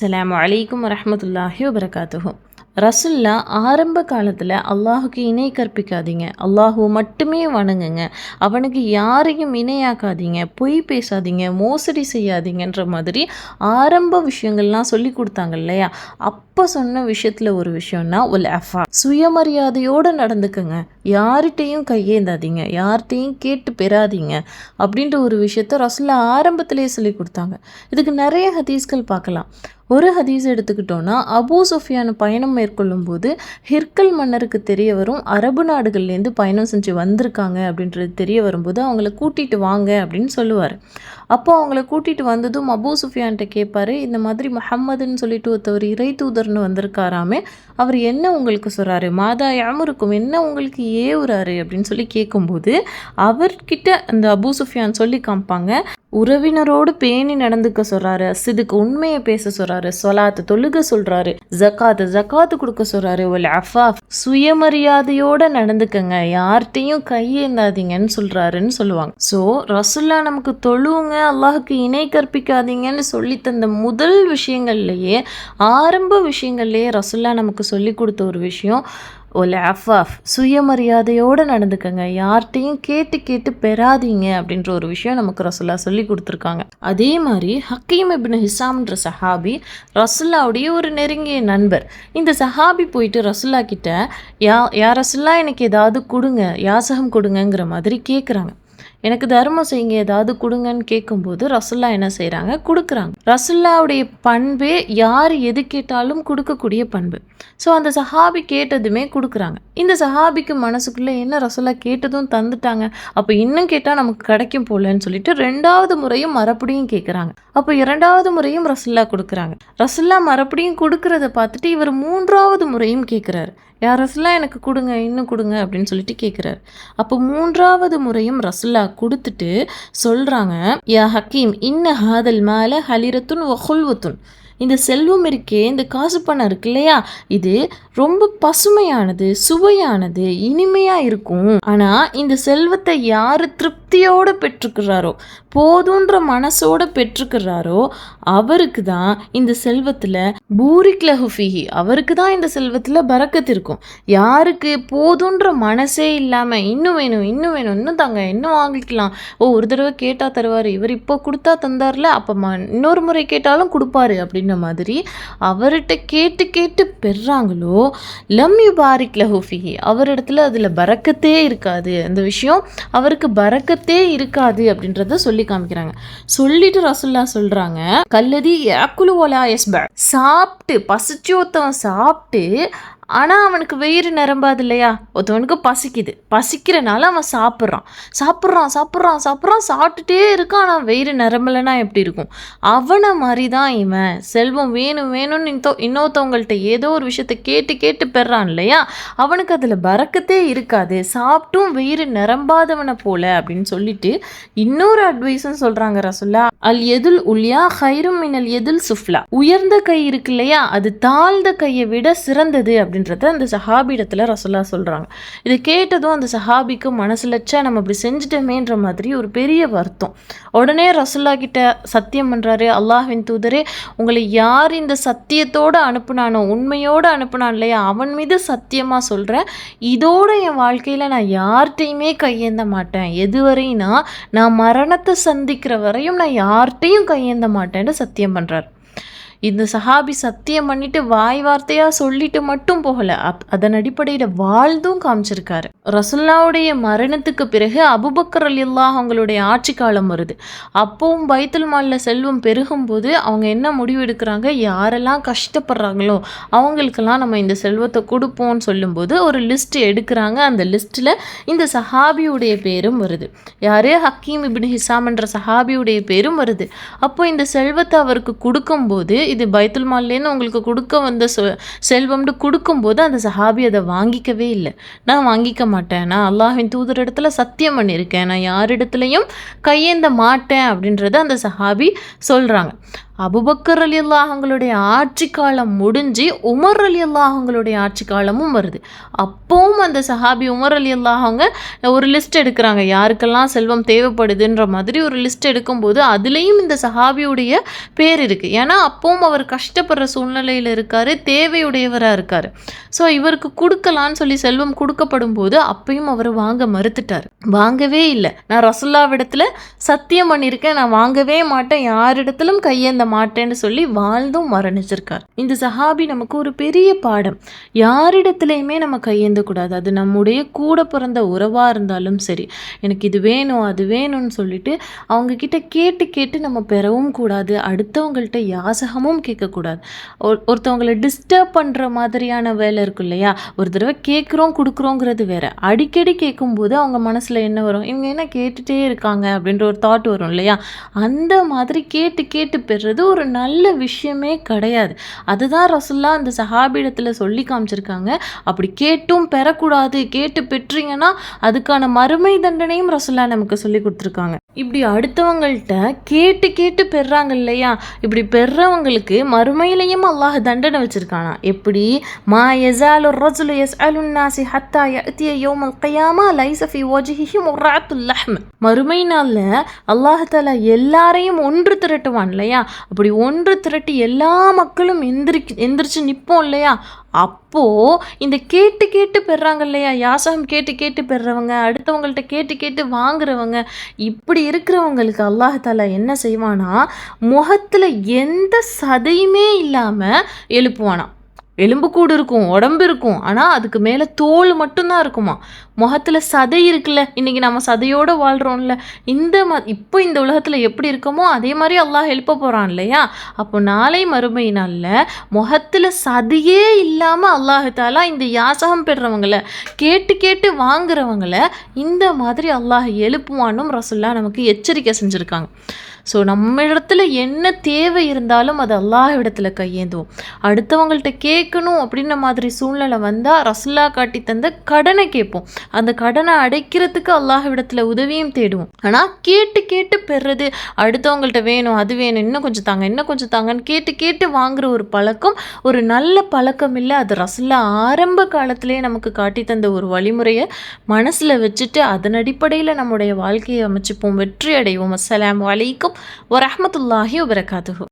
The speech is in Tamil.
அஸ்லாம் வலைக்கம் வரமத்துல்லாஹி வபரகாத்துஹு. ரசுல்லா ஆரம்ப காலத்தில் அல்லாஹுக்கு இணை கற்பிக்காதீங்க. அல்லாஹுவை மட்டுமே வணங்குங்க. அவனுக்கு யாரையும் இணையாக்காதீங்க. பொய் பேசாதீங்க. மோசடி செய்யாதீங்கன்ற மாதிரி ஆரம்ப விஷயங்கள்லாம் சொல்லி கொடுத்தாங்க இல்லையா? அப்போ சொன்ன விஷயத்தில் ஒரு விஷயம்னா உல் அஃபா. சுயமரியாதையோடு நடந்துக்கங்க. யார்கிட்டையும் கையேந்தாதீங்க. யார்கிட்டையும் கேட்டு பெறாதீங்க. அப்படின்ற ஒரு விஷயத்த ரசுல்லா ஆரம்பத்திலே சொல்லி கொடுத்தாங்க. இதுக்கு நிறைய ஹதீஸ்கள் பார்க்கலாம். ஒரு ஹதீஸ் எடுத்துக்கிட்டோன்னா அபூ சுஃபியான் பயணம் மேற்கொள்ளும் போது ஹிர்கல் மன்னருக்கு தெரிய வரும் அரபு நாடுகள்லேருந்து பயணம் செஞ்சு வந்திருக்காங்க அப்படின்றது தெரிய வரும்போது அவங்கள கூட்டிகிட்டு வாங்க அப்படின்னு சொல்லுவார். அப்போ அவங்கள கூட்டிகிட்டு வந்ததும் அபூ சுஃபியான்கிட்ட கேட்பாரு இந்த மாதிரி முஹம்மதுன்னு சொல்லிட்டு ஒருத்தவர் இறை தூதர் ஆண்டவர்னு வந்திருக்காராமே அவர் என்ன உங்களுக்கு சொல்கிறாரு மாதா யாமருக்கும் என்ன உங்களுக்கு ஏவுறாரு? அப்படின்னு சொல்லி கேட்கும்போது அவர்கிட்ட அந்த அபு சுஃபியான் சொல்லி காமிப்பாங்க. உறவினரோடு பேணி நடந்துக்க சொல்றாரு. சிதுக்கு உண்மையை பேச சொல்றாரு. சொலாத்து தொழுக சொல்றாரு. ஜக்காத்து ஜக்காத்து கொடுக்க சொல்றாரு. ஒல் அஃபாஃப் சுயமரியாதையோட நடந்துக்கங்க. யார்கிட்டையும் கையேந்தாதீங்கன்னு சொல்றாருன்னு சொல்லுவாங்க. ஸோ ரசுல்லா நமக்கு தொழுவுங்க அல்லாஹுக்கு இணை கற்பிக்காதீங்கன்னு சொல்லி தந்த முதல் விஷயங்கள்லயே ஆரம்ப விஷயம் விஷயங்கள்லேயே ரசுல்லா நமக்கு சொல்லி கொடுத்த ஒரு விஷயம் ஒல் அஃபாஃப் சுயமரியாதையோடு நடந்துக்கங்க. யார்கிட்டையும் கேட்டு கேட்டு பெறாதீங்க அப்படின்ற ஒரு விஷயம் நமக்கு ரசுல்லா சொல்லி கொடுத்துருக்காங்க. அதே மாதிரி ஹக்கீம் இப்னு ஹிசாம்ன்ற சஹாபி ரசுல்லாவுடைய ஒரு நெருங்கிய நண்பர். இந்த சஹாபி போயிட்டு ரசுல்லா கிட்ட யா யா ரசுல்லா எனக்கு ஏதாவது கொடுங்க. யாசகம் கொடுங்கங்கிற மாதிரி கேட்குறாங்க எனக்கு தர்மம் செய்யுங்க ஏதாவது கொடுங்கன்னு கேட்கும்போது ரசுல்லா என்ன செய்கிறாங்க கொடுக்குறாங்க. ரசுல்லாவுடைய பண்பே யார் எது கேட்டாலும் கொடுக்கக்கூடிய பண்பு. ஸோ அந்த சஹாபி கேட்டதுமே கொடுக்குறாங்க. இந்த சஹாபிக்கு மனசுக்குள்ளே என்ன ரசுல்லா கேட்டதும் தந்துட்டாங்க. அப்போ இன்னும் கேட்டால் நமக்கு கிடைக்கும் போலன்னு சொல்லிட்டு ரெண்டாவது முறையும் மறுபடியும் கேட்குறாங்க அப்போ இரண்டாவது முறையும் ரசுல்லா கொடுக்குறாங்க. ரசுல்லா மறுபடியும் கொடுக்கறத பார்த்துட்டு இவர் மூன்றாவது முறையும் கேட்குறாரு யார் ரசுல்லா எனக்கு கொடுங்க இன்னும் கொடுங்க அப்படின்னு சொல்லிட்டு கேட்குறாரு அப்போ மூன்றாவது முறையும் ரசுல்லா கொடுத்துட்டு சொல்கிறாங்க யா ஹக்கீம் இன்ன ஹாதல் மேல ஹலிரத்துன் வஹுல்வத்துன் இந்த செல்வம் இருக்கே இந்த காசு பணம் இருக்கு இல்லையா? இது ரொம்ப பசுமையானது சுவையானது இனிமையாக இருக்கும். ஆனால் இந்த செல்வத்தை யார் திருப்தியோடு பெற்றுக்கிறாரோ? போதுன்ற மனசோட பெற்றுக்கிறாரோ அவருக்கு தான் இந்த செல்வத்தில் பூரிக் லஹுஃபிஹி அவருக்கு தான் இந்த செல்வத்தில் பறக்கத்து இருக்கும். யாருக்கு போதுன்ற மனசே இல்லாமல் இன்னும் வேணும் இன்னும் வேணும் இன்னும் தாங்க இன்னும் வாங்கிக்கலாம். ஓ ஒரு தடவை கேட்டால் தருவார். இவர் இப்போ கொடுத்தா தந்தார்ல அப்போ ம இன்னொரு முறை கேட்டாலும் கொடுப்பாரு அப்படின்ற மாதிரி அவர்கிட்ட கேட்டு கேட்டு பெறாங்களோ? லம் யூ பாரிக் லஹுஃபிஹி அவரிடத்துல அதில் பறக்கத்தே இருக்காது. அந்த விஷயம் அவருக்கு பறக்கத்தே இருக்காது அப்படின்றத சொல்லி காமிக்கிறாங்க. சொல்லிட்டு ரசுல்லா சொல்றாங்க கல்லதி யாக்குலு ஒலா எஸ்ப. சாப்பிட்டு பசிச்சு ஒருத்தவன் சாப்பிட்டு ஆனால் அவனுக்கு வயிறு நிரம்பாது இல்லையா? ஒருத்தவனுக்கு பசிக்குது. பசிக்கிறனால அவன் சாப்பிட்றான். சாப்பிட்றான் சாப்பிட்றான் சாப்பிட்றான். சாப்பிட்டுட்டே இருக்கான் ஆனால் வயிறு நிரம்பலைன்னா எப்படி இருக்கும்? அவனை மாதிரி தான் இவன். செல்வம் வேணும் வேணும்னு இன்னொ இன்னொருத்தவங்கள்ட்ட ஏதோ ஒரு விஷயத்த கேட்டு கேட்டு பெறான் இல்லையா? அவனுக்கு அதில் பறக்கத்தே இருக்காது. சாப்பிட்டும் வயிறு நிரம்பாதவனை போல அப்படின்னு சொல்லிட்டு இன்னொரு அட்வைஸும் சொல்கிறாங்க ரசுல்லா. அல் எதுல் உல்யா ஹைரும் மினல் எதுல் சுஃப்லா. உயர்ந்த கை இருக்கு இல்லையா? அது தாழ்ந்த கையை விட சிறந்தது அப்படின்னு அப்படின்றத அந்த சஹாபிடத்தில் ரசுல்லா சொல்கிறாங்க இது கேட்டதும் அந்த சஹாபிக்கு மனசுல நம்ம இப்படி செஞ்சிட்டோமேன்ற மாதிரி ஒரு பெரிய வருத்தம். உடனே ரசுல்லா கிட்ட சத்தியம் பண்ணுறாரு அல்லாஹ்வின் தூதரே உங்களை யார் இந்த சத்தியத்தோடு அனுப்புனானோ உண்மையோடு அனுப்புனான் இல்லையா அவன் மீது சத்தியமாக சொல்கிறேன் இதோட என் வாழ்க்கையில் நான் யார்கிட்டையுமே கையேந்த மாட்டேன். எதுவரைனா நான் மரணத்தை சந்திக்கிற வரையும் நான் யார்கிட்டையும் கையேந்த மாட்டேன்னு சத்தியம் பண்ணுறாரு இந்த சஹாபி சத்தியம் பண்ணிட்டு வாய் வார்த்தையாக சொல்லிட்டு மட்டும் போகல. அப் அதன் அடிப்படையில் வாழ்ந்தும் காமிச்சிருக்காரு. ரசுல்லாவுடைய மரணத்துக்கு பிறகு அபுபக்கர் அலில்லா அவங்களுடைய ஆட்சி காலம் வருது. அப்பவும் பைத்துல் மாலில் செல்வம் பெருகும் போது அவங்க என்ன முடிவு எடுக்கிறாங்க? யாரெல்லாம் கஷ்டப்படுறாங்களோ அவங்களுக்கெல்லாம் நம்ம இந்த செல்வத்தை கொடுப்போம்னு சொல்லும்போது ஒரு லிஸ்ட் எடுக்கிறாங்க. அந்த லிஸ்ட்டில் இந்த சஹாபியுடைய பேரும் வருது. யாரு? ஹக்கீம் இபுனு ஹிசாம் என்ற சஹாபியுடைய பேரும் வருது. அப்போ இந்த செல்வத்தை அவருக்கு கொடுக்கும்போது இது பைத்துல் மால்லேன்னு உங்களுக்கு கொடுக்க வந்த செல்வம்னு கொடுக்கும்போது அந்த சஹாபி அதை வாங்கிக்கவே இல்லை. நான் வாங்கிக்க மாட்டேன். நான் அல்லாஹின் தூதர் இடத்துல சத்தியம் பண்ணியிருக்கேன். நான் யாரிடத்துலையும் கையேந்த மாட்டேன் அப்படின்றத அந்த சஹாபி சொல்கிறாங்க அபுபக்கர் அலி அல்லாஹங்களுடைய ஆட்சி காலம் முடிஞ்சு உமர் அலி அல்லாஹங்களுடைய ஆட்சி காலமும் வருது. அப்போவும் அந்த சஹாபி உமர் அலி அல்லாஹங்க ஒரு லிஸ்ட் எடுக்கிறாங்க. யாருக்கெல்லாம் செல்வம் தேவைப்படுதுன்ற மாதிரி ஒரு லிஸ்ட் எடுக்கும்போது அதுலேயும் இந்த சஹாபியுடைய பேர் இருக்குது ஏன்னா அப்போவும் அவர் கஷ்டப்படுற சூழ்நிலையில் இருக்கார் தேவையுடையவராக இருக்கார். ஸோ இவருக்கு கொடுக்கலான்னு சொல்லி செல்வம் கொடுக்கப்படும் போது அப்பயும் அவர் வாங்க மறுத்துட்டார். வாங்கவே இல்லை. நான் ரசுல்லாவிடத்தில் சத்தியம் பண்ணியிருக்கேன். நான் வாங்கவே மாட்டேன். யாரிடத்திலும் கையேந்த மாட்டேன்னு சொல்லி வாழ்ந்தும் மரணிச்சிருக்கார். இந்த சஹாபி நமக்கு ஒரு பெரிய பாடம். யாரிடத்துலையுமே நம்ம கையேந்த கூடாது. அது நம்முடைய கூட பிறந்த உறவாக இருந்தாலும் சரி. எனக்கு இது வேணும் அது வேணும்னு சொல்லிட்டு அவங்க கிட்ட கேட்டு கேட்டு நம்ம பெறவும் கூடாது. அடுத்தவங்கள்ட்ட யாசகமும் கேட்கக்கூடாது. ஒருத்தவங்களை டிஸ்டர்ப் பண்ணுற மாதிரியான வேலை இருக்கும் இல்லையா? ஒரு தடவை கேட்குறோம் கொடுக்குறோங்கிறது வேற. அடிக்கடி கேட்கும்போது அவங்க மனசில் என்ன வரும்? இவங்க என்ன கேட்டுட்டே இருக்காங்க அப்படின்ற ஒரு தாட் வரும் இல்லையா? அந்த மாதிரி கேட்டு கேட்டு பெறுறது ஒரு நல்ல விஷயமே கிடையாது. அதுதான் ரசுல்லா அந்த சஹாபிடத்தில் சொல்லி காமிச்சிருக்காங்க. அப்படி கேட்டும் பெறக்கூடாது கேட்டு பெற்றீங்கன்னா அதுக்கான மறுமை தண்டனையும் ரசுல்லா நமக்கு சொல்லி கொடுத்துருக்காங்க. இப்படி அடுத்தவங்கள்ட்ட கேட்டு கேட்டு பெறாங்க இல்லையா? இப்படி பெறவங்களுக்கு மறுமையிலையும் அல்லாஹ் தண்டனை வச்சிருக்கானா? எப்படி? மா யஸாலு ரஜுலு எஸ் நாசி ஹத்தா யஅதிய யௌமல் கியாமா லைசஃபி ஓஜிஹி வஜ்ஹிஹி முர்ராத்துல் மறுமை நாளில் அல்லாஹ் எல்லாரையும் ஒன்று திரட்டுவான் இல்லையா? அப்படி ஒன்று திரட்டி எல்லா மக்களும் எந்திரி எந்திரிச்சு நிற்போம் இல்லையா? அப் அப்போது இந்த கேட்டு கேட்டு பெறாங்க இல்லையா? யாசகம் கேட்டு கேட்டு பெறவங்க அடுத்தவங்கள்ட்ட கேட்டு கேட்டு வாங்குறவங்க இப்படி இருக்கிறவங்களுக்கு அல்லாஹால என்ன செய்வானா? முகத்தில் எந்த சதையுமே இல்லாமல் எழுப்புவானா? எலும்புக்கூடு இருக்கும் உடம்பு இருக்கும். ஆனால் அதுக்கு மேலே தோல் மட்டும்தான் இருக்குமா? முகத்தில் சதை இருக்குல்ல. இன்றைக்கி நம்ம சதையோடு வாழ்கிறோம்ல இந்த ம இப்போ இந்த உலகத்தில் எப்படி இருக்கோமோ அதே மாதிரி அல்லாஹ் ஹெல்ப்ப போகிறான் இல்லையா? அப்போ நாளை மறுமை நாளில் முகத்தில் சதையே இல்லாமல் அல்லாஹத்தாலா இந்த யாசகம் பெறுறவங்கள கேட்டு கேட்டு வாங்குறவங்கள இந்த மாதிரி அல்லாஹ் எழுப்புவானும் ரசுல்லா நமக்கு எச்சரிக்கை செஞ்சுருக்காங்க. ஸோ நம்ம இடத்துல என்ன தேவை இருந்தாலும் அது அல்லாஹ் இடத்துல கையேந்துவோம் அடுத்தவங்கள்ட்ட கேட்கணும் அப்படின்ற மாதிரி சூழ்நிலை வந்தால் ரசுல்லா காட்டி தந்த கடனை கேட்போம். அந்த கடனை அடைக்கிறதுக்கு அல்லாஹ் இடத்துல உதவியும் தேடுவோம். ஆனால் கேட்டு கேட்டு பெறுறது அடுத்தவங்கள்ட்ட வேணும் அது வேணும் இன்னும் கொஞ்சம் தாங்க இன்னும் கொஞ்சம் தாங்கன்னு கேட்டு கேட்டு வாங்குற ஒரு பழக்கம் ஒரு நல்ல பழக்கம் இல்லை. அது ரசுல்லா ஆரம்ப காலத்திலே நமக்கு காட்டி தந்த ஒரு வழிமுறையை மனசில் வச்சுட்டு அதன் அடிப்படையில் நம்முடைய வாழ்க்கையை அமைச்சுப்போம். வெற்றி அடைவோம். அஸ்ஸலாமு ورحمة الله وبركاته